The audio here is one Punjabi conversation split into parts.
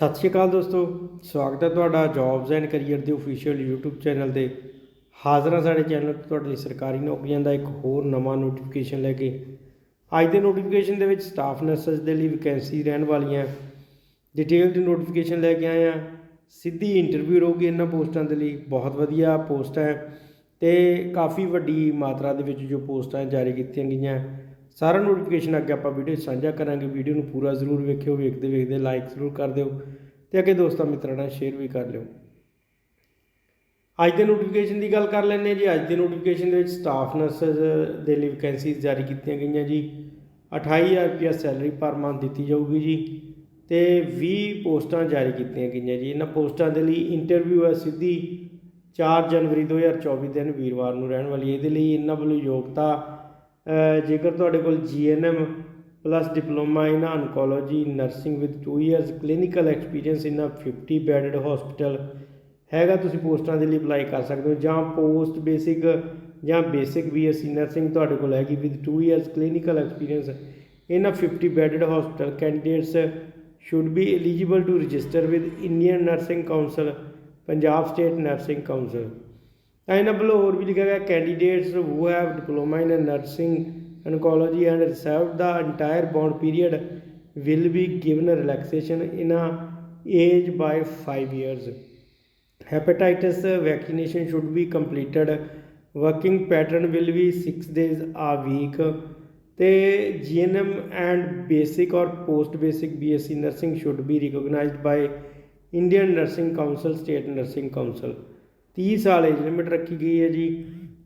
ਸਤਿ ਸ਼੍ਰੀ ਅਕਾਲ ਦੋਸਤੋ, ਸਵਾਗਤ ਹੈ ਤੁਹਾਡਾ ਜੌਬਸ ਐਂਡ ਕੈਰੀਅਰ ਦੇ ਅਫੀਸ਼ੀਅਲ YouTube ਚੈਨਲ ਤੇ। ਹਾਜ਼ਰ ਹਾਂ ਸਾਡੇ ਚੈਨਲ ਤੇ, ਤੁਹਾਡੇ ਲਈ ਸਰਕਾਰੀ ਨੌਕਰੀਆਂ ਦਾ ਇੱਕ ਹੋਰ ਨਵਾਂ ਨੋਟੀਫਿਕੇਸ਼ਨ ਲੈ ਕੇ। ਅੱਜ ਦੇ ਨੋਟੀਫਿਕੇਸ਼ਨ ਦੇ ਵਿੱਚ ਸਟਾਫ ਨਰਸਸ ਦੇ ਲਈ ਵੈਕੈਂਸੀ ਰਹਿਣ ਵਾਲੀਆਂ। ਡਿਟੇਲਡ ਨੋਟੀਫਿਕੇਸ਼ਨ ਲੈ ਕੇ ਆਏ ਹਾਂ। ਸਿੱਧੀ ਇੰਟਰਵਿਊ ਰਹੂਗੀ ਇਹਨਾਂ ਪੋਸਟਾਂ ਦੇ ਲਈ। ਬਹੁਤ ਵਧੀਆ ਪੋਸਟ ਹੈ। ਤੇ ਕਾਫੀ ਵੱਡੀ ਮਾਤਰਾ ਦੇ ਵਿੱਚ ਜੋ ਪੋਸਟਾਂ ਜਾਰੀ ਕੀਤੀਆਂ ਗਈਆਂ। ਸਾਰਾ ਨੋਟੀਫਿਕੇਸ਼ਨ ਅੱਗੇ ਆਪਾਂ ਵੀਡੀਓ ਸਾਂਝਾ ਕਰਾਂਗੇ। ਵੀਡੀਓ ਨੂੰ ਪੂਰਾ ਜ਼ਰੂਰ ਵੇਖਿਓ, ਵੇਖਦੇ ਵੇਖਦੇ ਲਾਈਕ ਜ਼ਰੂਰ ਕਰ ਦਿਓ ਤੇ ਅੱਗੇ ਦੋਸਤਾਂ ਮਿੱਤਰਾਂ ਨਾਲ ਸ਼ੇਅਰ ਵੀ ਕਰ ਲਿਓ। ਅੱਜ ਦੇ ਨੋਟੀਫਿਕੇਸ਼ਨ ਦੀ ਗੱਲ ਕਰ ਲੈਂਦੇ ਹਾਂ ਜੀ। ਅੱਜ ਦੇ ਨੋਟੀਫਿਕੇਸ਼ਨ ਦੇ ਵਿੱਚ ਸਟਾਫ ਨਰਸਸ ਦੇ ਲਈ ਵੈਕੈਂਸੀਜ਼ ਜਾਰੀ ਕੀਤੀਆਂ ਗਈਆਂ ਜੀ। 28000 ਰੁਪਿਆ ਸੈਲਰੀ ਪਰ ਮੰਥ ਦਿੱਤੀ ਜਾਊਗੀ ਜੀ ਤੇ 20 ਪੋਸਟਾਂ ਜਾਰੀ ਕੀਤੀਆਂ ਗਈਆਂ ਜੀ। ਇਹਨਾਂ ਪੋਸਟਾਂ ਦੇ ਲਈ ਇੰਟਰਵਿਊ ਹੈ ਸਿੱਧੀ 4 ਜਨਵਰੀ 2024 ਦਿਨ ਵੀਰਵਾਰ ਨੂੰ ਰਹਿਣ ਵਾਲੀ ਇਹਦੇ ਲਈ ਇਹਨਾਂ ਵੱਲੋਂ ਯੋਗਤਾ ਜੇਕਰ ਤੁਹਾਡੇ ਕੋਲ GNM plus diploma in oncology nursing with 2 years clinical experience in a 50 bedded hospital ਹੈਗਾ, ਤੁਸੀਂ ਪੋਸਟਾਂ ਦੇ ਲਈ ਅਪਲਾਈ ਕਰ ਸਕਦੇ ਹੋ ਜਾਂ ਪੋਸਟ ਬੇਸਿਕ ਜਾਂ ਬੇਸਿਕ ਬੀਐਸਸੀ ਨਰਸਿੰਗ ਤੁਹਾਡੇ ਕੋਲ ਹੈਗੀ with 2 years clinical experience in a 50 bedded hospital candidates should be eligible to register with Indian Nursing Council Punjab State Nursing Council ਇਹਨਾਂ ਵੱਲੋਂ ਹੋਰ ਵੀ ਲਿਖਿਆ ਗਿਆ candidates who have diploma in nursing oncology and reserve the entire bond period will be given relaxation in a age by 5 years hepatitis vaccination should be completed working pattern will be 6 days a week ਤੇ GNM and basic or post basic BSc nursing should be recognised by Indian Nursing Council State Nursing Council 30 ਸਾਲ ਏਜ ਲਿਮਿਟ ਰੱਖੀ ਗਈ ਹੈ ਜੀ।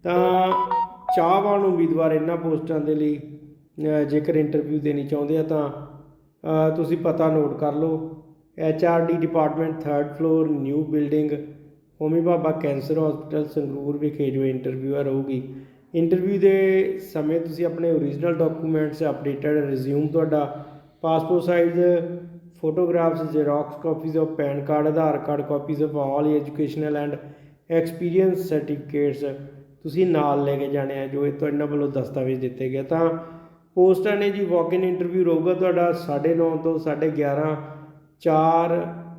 ਤਾਂ ਚਾਹਵਾਨ ਉਮੀਦਵਾਰ ਇਹਨਾਂ ਪੋਸਟਾਂ ਦੇ ਲਈ ਜੇਕਰ ਇੰਟਰਵਿਊ ਦੇਣੀ ਚਾਹੁੰਦੇ ਆ ਤਾਂ ਤੁਸੀਂ ਪਤਾ ਨੋਟ ਕਰ ਲਓ। H R D department 3rd floor new building Homi Bhabha cancer hospital Sangrur ਵਿਖੇ ਜੋ ਇੰਟਰਵਿਊ ਰਹੂਗੀ। ਇੰਟਰਵਿਊ ਦੇ ਸਮੇਂ ਤੁਸੀਂ ਆਪਣੇ ਓਰੀਜਨਲ ਡਾਕੂਮੈਂਟਸ ਅਪਡੇਟਡ ਰਿਜ਼ਿਊਮ ਤੁਹਾਡਾ passport size photographs xerox copies of PAN card Aadhaar card copies of all educational and experience certificates ਤੁਸੀਂ ਨਾਲ ਲੈ ਕੇ ਜਾਣੇ ਆ, ਜੋ ਇਹ ਤੁਹਾਡੇ ਵੱਲੋਂ ਦਸਤਾਵੇਜ਼ ਦਿੱਤੇ ਗਏ ਤਾਂ ਪੋਸਟਾਂ ਨੇ ਜੀ ਵਾਕ ਇਨ ਇੰਟਰਵਿਊ ਰਹੂਗਾ ਤੁਹਾਡਾ 9:30 ਤੋਂ 11:30 4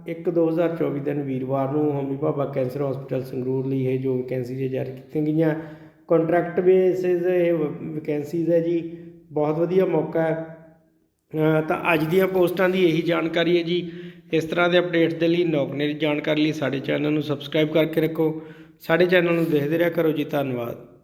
1 2024 ਦਿਨ ਵੀਰਵਾਰ ਨੂੰ ਹੋਮੀ ਭਾਬਾ ਕੈਂਸਰ ਹਸਪੀਟਲ ਸੰਗਰੂਰ ਲਈ ਇਹ ਜੋ ਵੈਕੈਂਸੀ ਜਾਰੀ ਕੀਤੀਆਂ ਗਈਆਂ। ਕੰਟਰੈਕਟ ਬੇਸਿਸ ਇਹ ਵੈਕੈਂਸੀਜ਼ ਹੈ ਜੀ, ਬਹੁਤ ਵਧੀਆ ਮੌਕਾ ਹੈ। ਤਾਂ ਅੱਜ ਦੀਆਂ ਪੋਸਟਾਂ ਦੀ ਇਹੀ ਜਾਣਕਾਰੀ ਹੈ ਜੀ। ਇਸ ਤਰ੍ਹਾਂ ਦੇ ਅਪਡੇਟਸ ਦੇ ਲਈ ਨੌਕਰੀ ਦੀ ਜਾਣਕਾਰੀ ਲਈ ਸਾਡੇ ਚੈਨਲ ਨੂੰ ਸਬਸਕ੍ਰਾਈਬ ਕਰਕੇ ਰੱਖੋ। ਸਾਡੇ ਚੈਨਲ ਨੂੰ ਦੇਖਦੇ ਰਿਹਾ ਕਰੋ ਜੀ। ਧੰਨਵਾਦ।